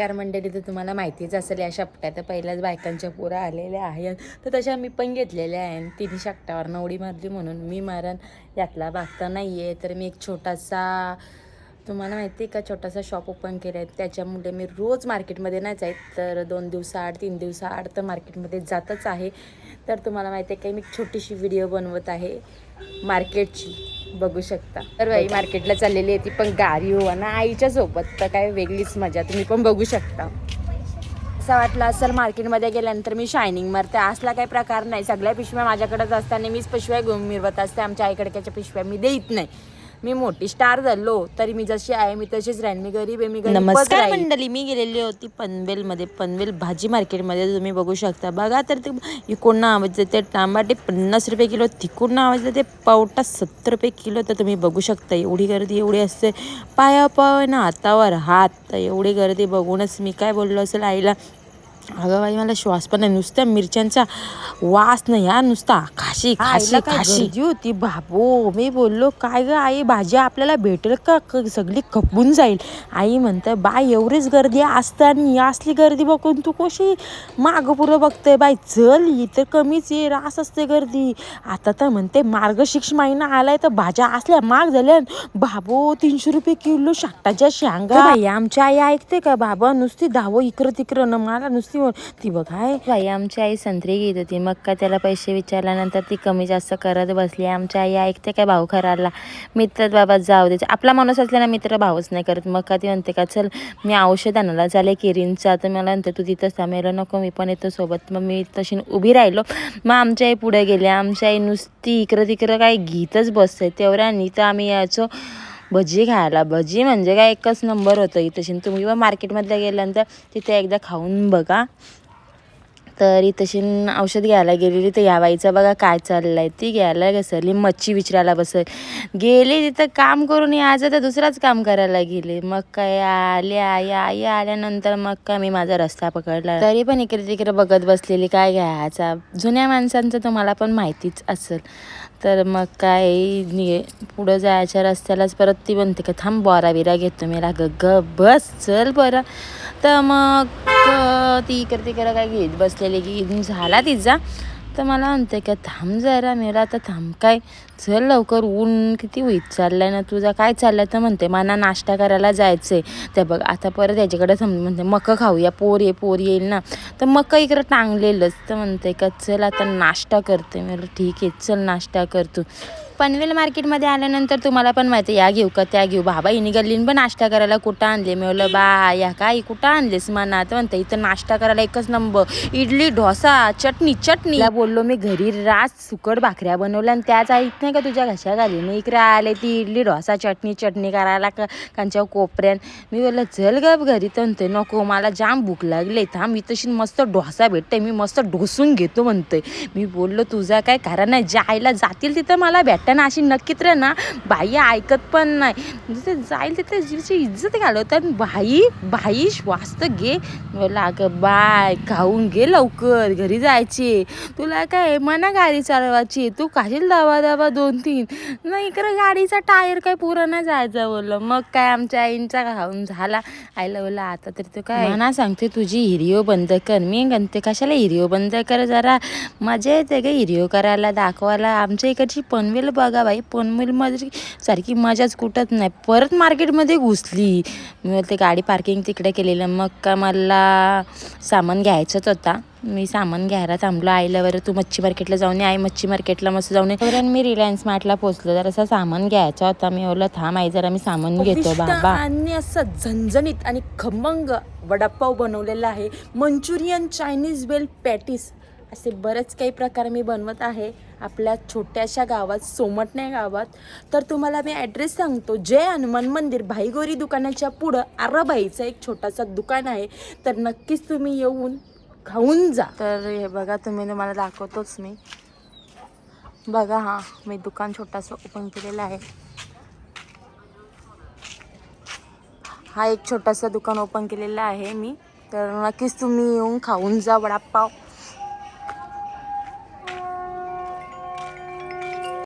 नमस्कार मंडळी तर तुम्हाला माहितीच असेल या शपट्या तर पहिल्याच बायकांच्या पुरा आलेल्या आहेत. तर तशा मी पण घेतलेल्या आहे तिन्ही शकटावर उडी मारली म्हणून मी मारण यातला भाग तर नाही आहे तर मी एक छोटासा तुम्हाला माहिती आहे का छोटासा शॉप ओपन केला आहे त्याच्यामुळे मी रोज मार्केटमध्ये नाही जात. तर दोन दिवसाआड तीन दिवसाआड तर मार्केटमध्ये जातच आहे. तर तुम्हाला माहिती आहे का मी छोटीशी व्हिडिओ बनवत आहे मार्केटची बघू शकता. तर बाई मार्केटला चाललेली आहे ती पण गाडी हो ना आईच्या सोबत तर काय वेगळीच मजा. तुम्ही पण बघू शकता. असं वाटलं असेल मार्केटमध्ये गेल्यानंतर मी शायनिंग मारते. असला काही प्रकार नाही. सगळ्या पिशव्या माझ्याकडेच असताना मीच पिशव्या घेऊन मिरवत असते. आमच्या आईकडच्या पिशव्या मी देत नाही. मी मोठी स्टार झालो तरी मी जशी आहे मी तशीच राहीन. मी गरीब आहे मी गरीबच नमस्कार राहीन. मंडळी मी गेलेली होती पनवेलमध्ये. पनवेल भाजी मार्केटमध्ये तुम्ही बघू शकता. बघा तर ते इकडून आवाजं ते टमाटे पन्नास रुपये किलो तिकडून आवाजं ते पावटा सत्तर रुपये किलो तर तुम्ही बघू शकता. एवढी गर्दी एवढी असते. पाया पाव ना हातावर हात तर एवढी गर्दी बघूनच मी काय बोललो असेल आईला? अगं बाई मला श्वास पण नाही. नुसत्या मिरच्यांचा वास नाही हा नुसता. खाशी खाशी खाशी. होती? बाबो मी बोललो काय ग आई भाजी आपल्याला भेटेल का? क- सगळी खपून जाईल. आई म्हणते बाय एवढीच गर्दी असते आणि असली गर्दी बघून तू कशी मागं पुरं बघते बाई चल तर कमीच आहे रास असते गर्दी. आता तर म्हणते मार्गशीर्ष महिना आलाय तर भाज्या असल्या माग झाल्या बाबो तीनशे रुपये किलो शाकटाच्या शेंगा. बाई आमची आई ऐकते का बाबा? नुसती धावं इकडं तिकडं न मला नुसती बोल- ती बघ आहे बाई आमची आई संत्री घेत होती. मग का त्याला पैसे विचारल्यानंतर ती कमी जास्त करत बसली. आमची आई ऐकते काय भाऊ खराला? मित्र बाबा जाऊ दे. आपला माणूस असला ना मित्र भाऊच नाही करत. मग का ती म्हणते का चल मी औषध आणायला झाले किरींचा. तर मला म्हणते तू तिथंच थांबेलं नको मी पण येतो सोबत. मग मी तशी उभी राहिलो. मग आमच्या आई पुढे गेली आमच्या आई नुसती इकडं तिकडं काय घेतच बसते. तेवढ्यानी तर आम्ही यायचो. भजी खायला. भजी म्हणजे काय? एकच नंबर होतं इथे. तुम्ही मार्केटमधल्या गेल्यानंतर तिथे एकदा खाऊन बघा. तर इथं औषध घ्यायला गेलेली तर या बाईचं बघा काय चाललं आहे ती घ्यायला घसरली मच्छी विचारायला बसल. गेली तिथं काम करून यायचं तर दुसराच काम करायला गेले. मग काय आल्या आई आई आल्यानंतर मग काय मी माझा रस्ता पकडला. तरी पण इकडे तिकडे बघत बसलेली काय घ्यायचा? जुन्या माणसांचं तुम्हाला पण माहितीच असेल. तर मग काय नि पुढं जायच्या रस्त्यालाच परत ती म्हणते का थांब बोरा बिरा घेतो. मी लाग ग बस चल बरं. तर मग तर ती इकडे तिकडे काय घेत बसलेली की इथून झाला तिचा. तर मला म्हणते का थांब जरा मेला आता थांब. काय चल लवकर ऊन किती होईत चाललंय ना तुझा काय चाललंय? तर म्हणते मला नाश्ता करायला जायचंय. त्या बघ आता परत याच्याकडे थांब म्हणते मक खाऊया पोर ये पोर येईल ना. तर मक इकडं टांगलेलंच. तर म्हणते का चल आता नाश्ता करते. मी ठीक आहे चल नाश्ता कर तू. पनवेल मार्केटमध्ये आल्यानंतर तुम्हाला पण माहिती आहे, या घेऊ का त्या घेऊ. बाबा हिने गल्लीन पण नाश्ता करायला कुठं आणले? मी बा या काय कुठं आणलेस मना तर म्हणते इथं नाश्ता करायला एकच नंबर. इडली डोसा चटणी चटणी. बोललो मी घरी रास सुकट भाकऱ्या बनवल्या आणि त्याच ऐकत नाही का तुझ्या घशा घाली मी इकडे आले ती इडली डोसा चटणी चटणी करायला का त्यांच्या कोपऱ्यात. मी बोललं चल गप घरी. तर म्हणते नको मला जाम भूक लागले. थांब मी तशी मस्त डोसा भेटते मी मस्त डोसून घेतो म्हणते. मी बोललो तुझा काय कारण नाही जायला जातील तिथं मला भेटताना अशी नक्कीच रे ना बाई ऐकत पण नाही. जिथे जाईल तिथे जिची इज्जत घालवतात बाई बाई श्वास्त घे. लाग बाय खाऊन घे लवकर घरी जायचे. तुला काय मना गाडी चालवायची. तू काशील दावा दावा दोन तीन. नाही इकडं गाडीचा टायर काय पुरा नाही जायचं बोललं. मग काय आमच्या आईंचा खाऊन झाला. आईला बोला आता तरी तू काय? मना सांगते तुझी हिरिओ बंद कर. मी म्हणते कशाला हिरिओ बंद कर जरा? मजा येते ग हिरिओ करायला दाखवायला. आमच्या इकडची पनवेल बघा बाई पनवेलमध्ये सारखी मजाच कुठंच नाही. परत मार्केटमध्ये घुसली. मी बोलते गाडी पार्किंग तिकडे केलेलं. मग का मला सामान घ्यायचंच होता. मी सामान घ्यायला थांबलो. आईला बरं तू मच्छी मार्केटला जाऊन ये. आई मच्छी मार्केटला मस्त जाऊन कारण मी रिलायन्स मार्टला पोहोचलो. जर असं सामान घ्यायचा होता. मी बोललं थांब आई जरा मी सामान घेतो बाबा. आणि असं झणझणीत आणि खमंग वडापाव बनवलेला आहे. मंचुरियन चायनीज वेल पॅटीस असे बरेच काही प्रकार मी बनवत आहे. आपल्या छोट्याशा गावात सोमटण्या गावात. तर तुम्हाला मी ॲड्रेस सांगतो. जय हनुमान मंदिर भाईगोरी दुकानाच्या पुढं आराबाईचं एक छोटासा दुकान आहे. तर नक्कीच तुम्ही येऊन खाऊन जा. तर हे बघा तुम्ही तुम्हाला दाखवतोच मी. बघा हां मी दुकान छोटासा ओपन केलेलं आहे. हा एक छोटासा दुकान ओपन केलेला आहे मी. तर नक्कीच तुम्ही येऊन खाऊन जा वडापाव.